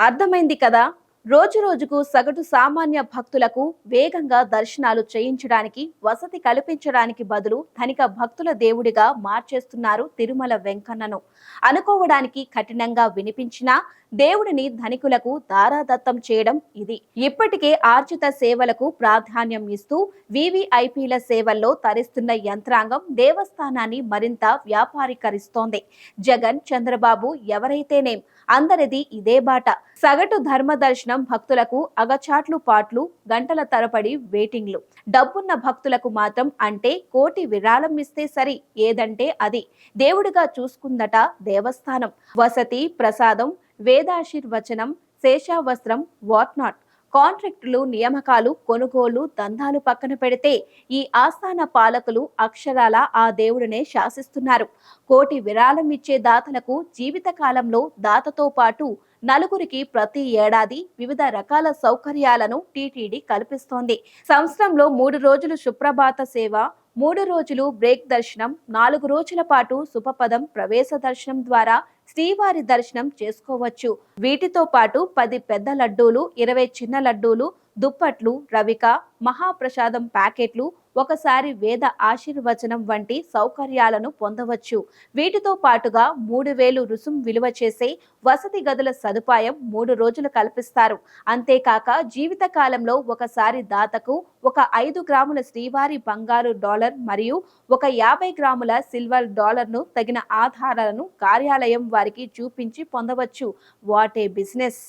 అర్థమైంది కదా? రోజు రోజుకు సగటు సామాన్య భక్తులకు వేగంగా దర్శనాలు చేయించడానికి వసతి కల్పించడానికి బదులు ధనిక భక్తుల దేవుడిగా మార్చేస్తున్నారు తిరుమల వెంకన్నను. అనుకోవడానికి కఠినంగా వినిపించినా దేవుడిని ధనికులకు దారాదత్తం చేయడం ఇది. ఇప్పటికే ఆర్జిత సేవలకు ప్రాధాన్యం ఇస్తూ వివిఐపీల సేవల్లో తరిస్తున్న యంత్రాంగం దేవస్థానాన్ని మరింత వ్యాపారీకరిస్తోంది. జగన్ చంద్రబాబు ఎవరైతేనేం అందరిది ఇదే బాట. సగటు ధర్మ దర్శనం భక్తులకు అగచాట్లు పాట్లు గంటల తరబడి వెయిటింగ్లు డబ్బున్న భక్తులకు మాత్రం అంటే కోటి విరాళం ఇస్తే సరి ఏదంటే అది. దేవుడిగా చూసుకుందట దేవస్థానం. వసతి ప్రసాదం వేదాశీర్వచనం శేషావస్త్రం వాట్ నాట్. కాంట్రాక్టులు నియామకాలు కొనుగోలు దందాలు పక్కన పెడితే ఈ ఆస్థాన పాలకులు అక్షరాల ఆ దేవుడినే శాసిస్తున్నారు. కోటి విరాళం ఇచ్చే దాతలకు జీవితకాలంలో దాతతో పాటు నలుగురికి ప్రతి ఏడాది వివిధ రకాల సౌకర్యాలను టీటీడీ కల్పిస్తోంది. సంవత్సరంలో మూడు రోజులు సుప్రభాత సేవ మూడు రోజులు బ్రేక్ దర్శనం నాలుగు రోజుల పాటు సుపపదం ప్రవేశ దర్శనం ద్వారా శ్రీవారి దర్శనం చేసుకోవచ్చు. వీటితో పాటు పది పెద్ద లడ్డూలు ఇరవై చిన్న లడ్డూలు దుప్పట్లు రవిక మహాప్రసాదం ప్యాకెట్లు ఒకసారి వేద ఆశీర్వచనం వంటి సౌకర్యాలను పొందవచ్చు. వీటితో పాటుగా మూడు వేలు రుసుం విలువ చేసే వసతి గదుల సదుపాయం మూడు రోజులు కల్పిస్తారు. అంతేకాక జీవిత కాలంలో ఒకసారి దాతకు ఒక ఐదు గ్రాముల శ్రీవారి బంగారు డాలర్ మరియు ఒక యాభై గ్రాముల సిల్వర్ డాలర్ను తగిన ఆధారాలను కార్యాలయం వారికి చూపించి పొందవచ్చు. What a business!